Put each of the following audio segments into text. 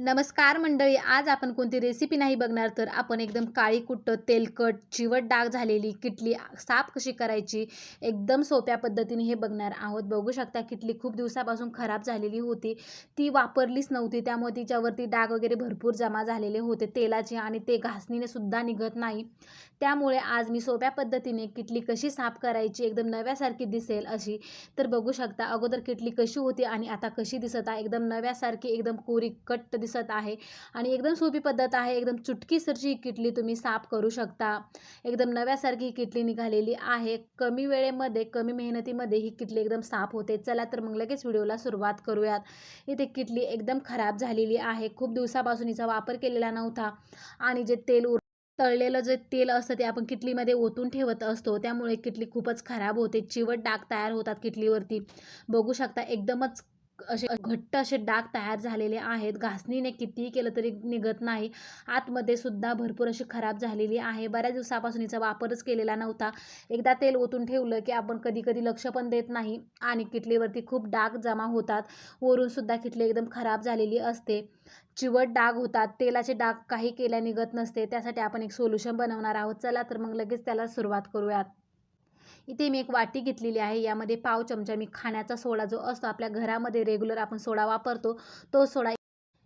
नमस्कार मंडळी आज आपण कोणती रेसिपी नाही बघणार तर आपण एकदम काळी कुट्ट तेलकट चिवट डाग झालेली किटली साफ कशी करायची एकदम सोप्या पद्धतीने हे बघणार आहोत. बघू शकता किटली खूप दिवसापासून खराब झालेली होती. ती वापरलीच नव्हती त्यामुळे तिच्यावरती डाग वगैरे भरपूर जमा झालेले होते तेलाचे आणि ते घासणीने सुद्धा निघत नाही. त्यामुळे आज मी सोप्या पद्धतीने किटली कशी साफ करायची एकदम नव्यासारखी दिसेल अशी. तर बघू शकता अगोदर किटली कशी होती आणि आता कशी दिसत आहे एकदम नव्यासारखी एकदम कोरी कट्ट दिसत आहे. आणि एकदम सोपी पद्धत आहे. एकदम चुटकीसरची ही किटली तुम्ही साफ करू शकता. एकदम नव्यासारखी ही किटली निघालेली आहे. कमी वेळेमध्ये कमी मेहनतीमध्ये ही किटली एकदम साफ होते. चला तर मग लगेच व्हिडिओला सुरुवात करूयात. इथे किटली एकदम खराब झालेली आहे. खूप दिवसापासून हिचा वापर केलेला नव्हता. आणि जे तेल उर तळलेलं जे तेल असतं ते आपण किटलीमध्ये ओतून ठेवत असतो. त्यामुळे किटली खूपच खराब होते. चिवट डाग तयार होतात किटलीवरती. बघू शकता एकदमच असे घट्ट असे डाग तयार झालेले आहेत. घासणीने कितीही केलं तरी निघत नाही. आतमध्ये सुद्धा भरपूर अशी खराब झालेली आहे. बऱ्याच दिवसापासून हिचा वापरच केलेला नव्हता. एकदा तेल ओतून ठेवलं की आपण कधी कधी लक्ष पण देत नाही आणि किटलीवरती खूप डाग जमा होतात. वरून सुद्धा किटली एकदम खराब झालेली असते. चिवट डाग होतात. तेलाचे डाग काही केल्या निघत नसते. त्यासाठी आपण एक सोल्युशन बनवणार आहोत. चला तर मग लगेच त्याला सुरुवात करूयात. इथे मी एक वाटी घेतलेली आहे. यामध्ये पाव चमचा मी खाण्याचा सोडा जो असतो आपल्या घरामध्ये रेग्युलर आपण सोडा वापरतो तो सोडा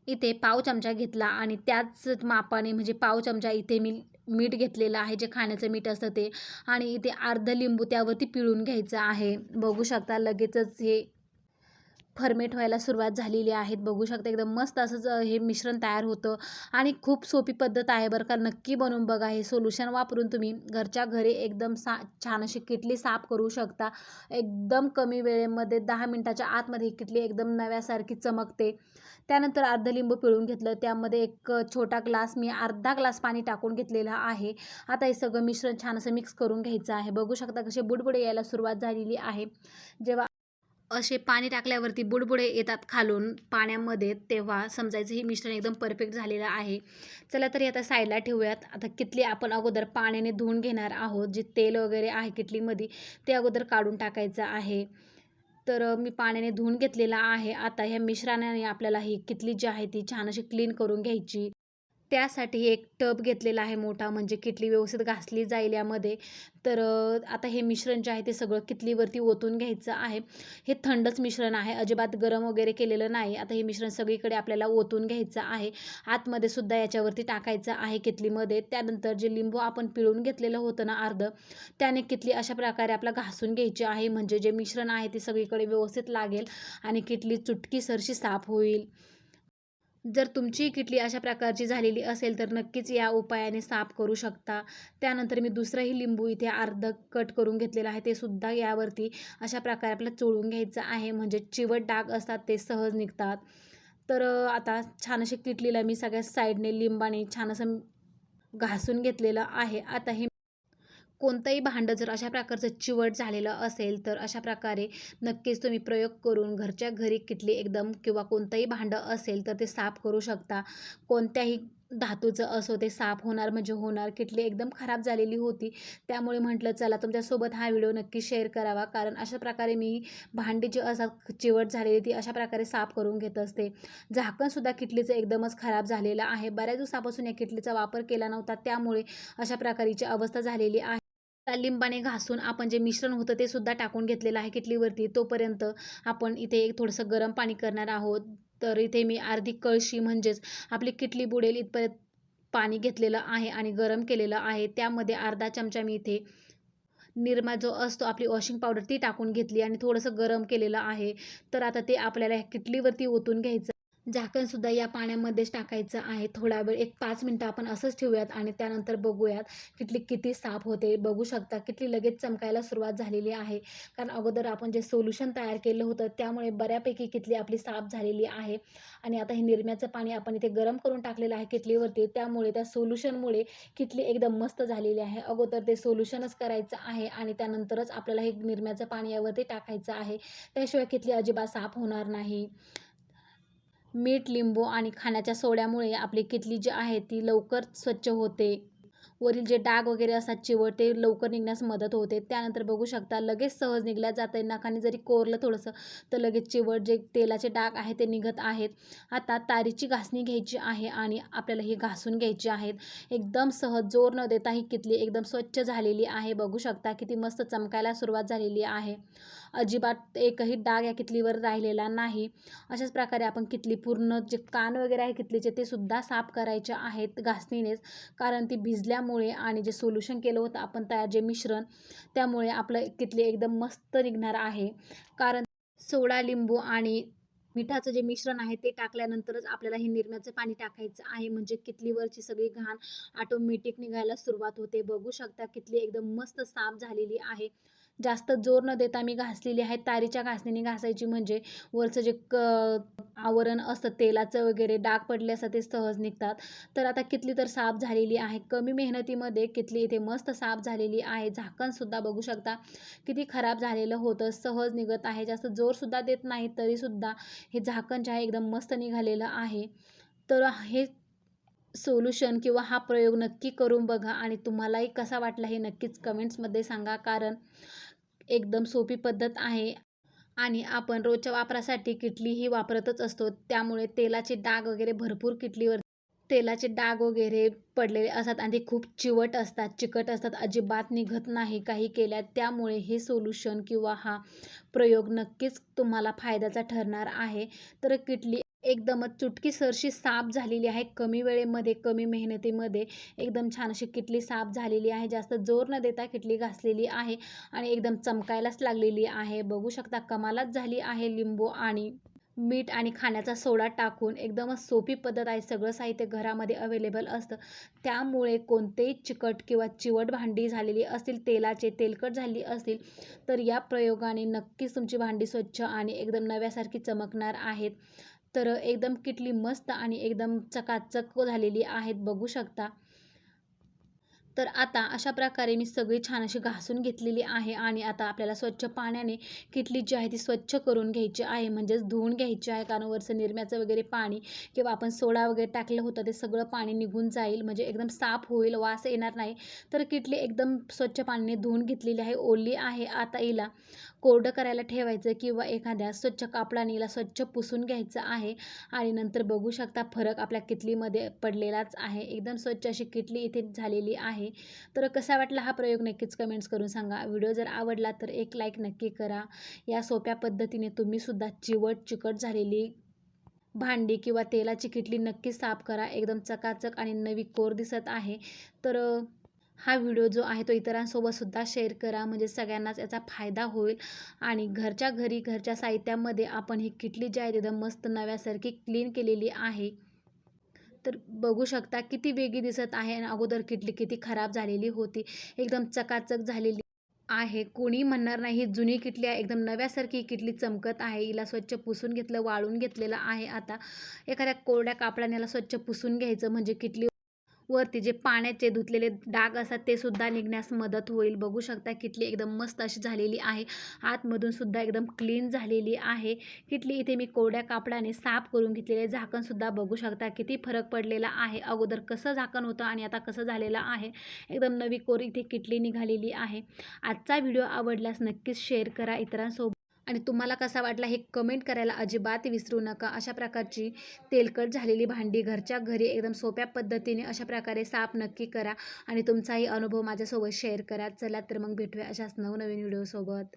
इथे पाव चमचा घेतला आणि त्याच मापाने म्हणजे पाव चमचा इथे मी मीठ घेतलेलं आहे जे खाण्याचं मीठ असतं ते. आणि इथे अर्ध लिंबू त्यावरती पिळून घ्यायचं आहे. बघू शकता लगेचच हे फर्मेट व्हायला सुरुवात झालेली आहेत. बघू शकता एकदम मस्त असं हे मिश्रण तयार होतं. आणि खूप सोपी पद्धत आहे बरं का. नक्की बनवून बघा. हे सोल्युशन वापरून तुम्ही घरच्या घरी एकदम सा छान अशी किटली साफ करू शकता. एकदम कमी वेळेमध्ये दहा मिनटाच्या आतमध्ये ही किटली एकदम नव्यासारखी चमकते. त्यानंतर अर्ध लिंबू पिळून घेतलं. त्यामध्ये एक छोटा ग्लास मी अर्धा ग्लास पाणी टाकून घेतलेला आहे. आता हे सगळं मिश्रण छान असं मिक्स करून घ्यायचं आहे. बघू शकता कसे बुडबुडे यायला सुरुवात झालेली आहे. जेव्हा असे पाणी टाकल्यावरती बुडबुडे येतात खालून पाण्यामध्ये. तेव्हा समजायचं हे मिश्रण एकदम परफेक्ट झालेलं आहे. चला तरी आता साईडला ठेवूयात. आता किटली आपण अगोदर पाण्याने धुवून घेणार आहोत जे तेल वगैरे आहे किटलीमध्ये ते अगोदर काढून टाकायचं आहे. तर मी पाण्याने धुवून घेतलेला आहे. आता ह्या मिश्रणाने आपल्याला ही किटली जी आहे ती छान अशी क्लीन करून घ्यायची. त्यासाठी एक टब घेतलेला आहे मोठा म्हणजे किटली व्यवस्थित घासली जाईल यामध्ये. तर आता हे मिश्रण जे आहे ते सगळं किटलीवरती ओतून घ्यायचं आहे. हे थंडच मिश्रण आहे अजिबात गरम वगैरे केलेलं नाही. आता हे मिश्रण सगळीकडे आपल्याला ओतून घ्यायचं आहे. आतमध्ये सुद्धा याच्यावरती टाकायचं आहे किटलीमध्ये. त्यानंतर जे लिंबू आपण पिळून घेतलेलं होतं ना अर्ध त्याने किटली अशा प्रकारे आपला घासून घ्यायची आहे. म्हणजे जे मिश्रण आहे ते सगळीकडे व्यवस्थित लागेल आणि किटली चुटकी सरशी साफ होईल. जर तुमची किटली अशा प्रकारची झालेली असेल तर नक्कीच या उपायाने साफ करू शकता. त्यानंतर मी दुसरंही लिंबू इथे अर्ध कट करून घेतलेलं आहे. ते सुद्धा यावरती अशा प्रकारे आपल्याला चोळून घ्यायचं आहे. म्हणजे चिवट डाग असतात ते सहज निघतात. तर आता छान अशी किटलीला मी सगळ्या साईडने लिंबाने छान असं घासून घेतलेलं आहे. आता हे कोणतंही भांडं जर अशा प्रकारचं चिवट झालेलं असेल तर अशा प्रकारे नक्कीच तुम्ही प्रयोग करून घरच्या घरी किटली एकदम किंवा कोणतंही भांडं असेल तर ते साफ करू शकता. कोणत्याही धातूचं असो ते साफ होणार म्हणजे होणार. किटली एकदम खराब झालेली होती त्यामुळे म्हटलं चला तुमच्यासोबत हा व्हिडिओ नक्की शेअर करावा. कारण अशा प्रकारे मी भांडी जी असतात चिवट झालेली ती अशा प्रकारे साफ करून घेत असते. झाकणसुद्धा किटलीचं एकदमच खराब झालेलं आहे. बऱ्याच दिवसापासून या किटलीचा वापर केला नव्हता त्यामुळे अशा प्रकारची अवस्था झालेली आहे. लिंबाने घासून आपण जे मिश्रण होतं ते सुद्धा टाकून घेतलेलं आहे किटलीवरती. तोपर्यंत आपण इथे एक थोडंसं गरम पाणी करणार आहोत. तर इथे मी अर्धी कळशी म्हणजेच आपली किटली बुडेल इथपर्यंत पाणी घेतलेलं आहे आणि गरम केलेलं आहे. त्यामध्ये अर्धा चमचा मी इथे निरमा जो असतो आपली वॉशिंग पावडर ती टाकून घेतली आणि थोडंसं गरम केलेलं आहे. तर आता ते आपल्याला किटलीवरती ओतून घ्यायचं झाकणसुद्धा या पाण्यामध्येच टाकायचं आहे. थोडा वेळ एक पाच मिनटं आपण असंच ठेवूयात आणि त्यानंतर बघूयात किटली किती साफ होते. बघू शकता किटली लगेच चमकायला सुरुवात झालेली आहे. कारण अगोदर आपण जे सोल्युशन तयार केलं होतं त्यामुळे बऱ्यापैकी कितली आपली साफ झालेली आहे. आणि आता हे निरम्याचं पाणी आपण इथे गरम करून टाकलेलं आहे किटलीवरती. त्यामुळे त्या सोल्युशनमुळे किटली एकदम मस्त झालेली आहे. अगोदर ते सोल्युशनच करायचं आहे आणि त्यानंतरच आपल्याला हे निरम्याचं पाणी यावरती टाकायचं आहे. त्याशिवाय किटली अजिबात साफ होणार नाही. मीठ लिंबू आणि खाण्याच्या सोड्यामुळे आपली किटली जी आहे ती लवकर स्वच्छ होते. वरील जे डाग वगैरे असतात चिवट ते लवकर निघण्यास मदत होते. त्यानंतर बघू शकता लगेच सहज निघल्या जाते नखाने जरी कोरलं थोडंसं तर लगेच चिवट जे तेलाचे डाग आहे ते निघत आहेत. आता तारीची घासणी घ्यायची आहे आणि आपल्याला ही घासून घ्यायची आहेत. एकदम सहज जोर न देता ही कितली एकदम स्वच्छ झालेली आहे. बघू शकता किती मस्त चमकायला सुरुवात झालेली आहे. अजिबात एकही डाग या कितलीवर राहिलेला नाही. अशाच प्रकारे आपण कितली पूर्ण जे कान वगैरे आहे कितलीचे ते सुद्धा साफ करायचे आहेत घासणीनेच. कारण ती भिजल्यामुळे आणि जे सोल्युशन केलं होतं आपण तयार जे मिश्रण त्यामुळे आपलं कितली एकदम मस्त निघणार आहे. कारण सोडा लिंबू आणि मिठाचं जे मिश्रण आहे ते टाकल्यानंतरच आपल्याला हे निरम्याचं पाणी टाकायचं आहे. म्हणजे कितलीवरची सगळी घाण ऑटोमॅटिक निघायला सुरुवात होते. बघू शकता कितली एकदम मस्त साफ झालेली आहे. जास्त जोर न देता मी घासलेली आहे. तारीच्या घासणीने घासायची म्हणजे वरचं जे क आवरण असतं तेलाचं वगैरे डाग पडले असतात ते सहज निघतात. तर आता कितली तर साफ झालेली आहे. कमी मेहनतीमध्ये कितली इथे मस्त साफ झालेली आहे. झाकणसुद्धा बघू शकता. किती खराब झालेलं होतं. सहज निघत आहे. जास्त जोरसुद्धा देत नाही तरीसुद्धा हे झाकण जे आहे एकदम मस्त निघालेलं आहे. तर हे सोल्युशन किंवा हा प्रयोग नक्की करून बघा आणि तुम्हालाही कसा वाटला हे नक्कीच कमेंट्समध्ये सांगा. कारण एकदम सोपी पद्धत आहे आणि आपण रोजच्या वापरासाठी किटलीही वापरतच असतो. त्यामुळे तेलाचे डाग वगैरे भरपूर किटलीवर तेलाचे डाग वगैरे पडलेले असतात आणि ते खूप चिवट असतात चिकट असतात अजिबात निघत नाही काही केल्या त्यामुळे हे सोल्युशन किंवा हा प्रयोग नक्कीच तुम्हाला फायद्याचा ठरणार आहे. तर किटली एकदमच चुटकीसरशी साफ झालेली आहे. कमी वेळेमध्ये कमी मेहनतीमध्ये एकदम छान अशी किटली साफ झालेली आहे. जास्त जोर न देता किटली घासलेली आहे आणि एकदम चमकायलाच लागलेली आहे. बघू शकता कमालच झाली आहे लिंबू आणि मीठ आणि खाण्याचा सोडा टाकून. एकदमच सोपी पद्धत आहे. सगळं साहित्य घरामध्ये अवेलेबल असतं. त्यामुळे कोणतेही चिकट किंवा चिवट भांडी झालेली असतील तेलाचे तेलकट झाली असतील तर या प्रयोगाने नक्कीच तुमची भांडी स्वच्छ आणि एकदम नव्यासारखी चमकणार आहेत. तर एकदम किटली मस्त आणि एकदम चकाचक झालेली आहेत बघू शकता. तर आता अशा प्रकारे मी सगळी छान अशी घासून घेतलेली आहे आणि आता आपल्याला स्वच्छ पाण्याने किटली जी आहे ती स्वच्छ करून घ्यायची आहे. म्हणजेच धुवून घ्यायची आहे कारण वरचं निरम्याचं वगैरे पाणी किंवा आपण सोडा वगैरे टाकलं होतं ते सगळं पाणी निघून जाईल. म्हणजे एकदम साफ होईल वास येणार नाही. तर किटली एकदम स्वच्छ पाण्याने धुवून घेतलेली आहे ओली आहे. आता हिला कोरडं करायला ठेवायचं किंवा एखाद्या स्वच्छ कापडानीला स्वच्छ पुसून घ्यायचं आहे. आणि नंतर बघू शकता फरक आपल्या किटलीमध्ये पडलेलाच आहे. एकदम स्वच्छ अशी किटली इथे झालेली आहे. तर कसा वाटला हा प्रयोग नक्कीच कमेंट्स करून सांगा. व्हिडिओ जर आवडला तर एक लाईक नक्की करा. या सोप्या पद्धतीने तुम्हीसुद्धा चिवट चिकट झालेली भांडी किंवा तेलाची किटली नक्की साफ करा. एकदम चकाचक आणि नवी कोर दिसत आहे. तर हा व्हिडिओ जो आहे तो इतरांसोबत सुद्धा शेअर करा. म्हणजे सगळ्यांनाच याचा फायदा होईल. आणि घरच्या घरी घरच्या साहित्यामध्ये आपण ही किटली जी आहे एकदम मस्त नव्यासारखी क्लीन केलेली आहे. तर बघू शकता किती वेगळी दिसत आहे आणि अगोदर किटली किती खराब झालेली होती. एकदम चकाचक झालेली आहे. कोणी म्हणणार नाही ही जुनी किटली आहे. एकदम नव्यासारखी ही किटली चमकत आहे. हिला स्वच्छ पुसून घेतलं वाळून घेतलेलं आहे आता. एखाद्या कोरड्या कापडाने याला स्वच्छ पुसून घ्यायचं म्हणजे किटली वरती जे पाण्याचे धुतलेले डाग असतात ते सुद्धा निघण्यास मदत होईल. बघू शकता किटली एकदम मस्त अशी झालेली आहे. आतमधून सुद्धा एकदम क्लीन झालेली आहे. किटली इथे मी कोरड्या कापडाने साफ करून घेतलेले झाकणसुद्धा बघू शकता किती फरक पडलेला आहे. अगोदर कसं झाकण होतं आणि आता कसं झालेलं आहे. एकदम नवी कोर इथे किटली निघालेली आहे. आजचा व्हिडिओ आवडल्यास नक्कीच शेअर करा. इतरांसोबत आणि तुम्हाला कसा वाटला हे कमेंट करायला अजिबात विसरू नका. अशा प्रकारची तेलकट झालेली भांडी घरच्या घरी एकदम सोप्या पद्धतीने अशा प्रकारे साफ नक्की करा आणि तुमचाही अनुभव माझ्यासोबत शेअर करा. चला तर मग भेटूया अशाच नवनवीन व्हिडिओसोबत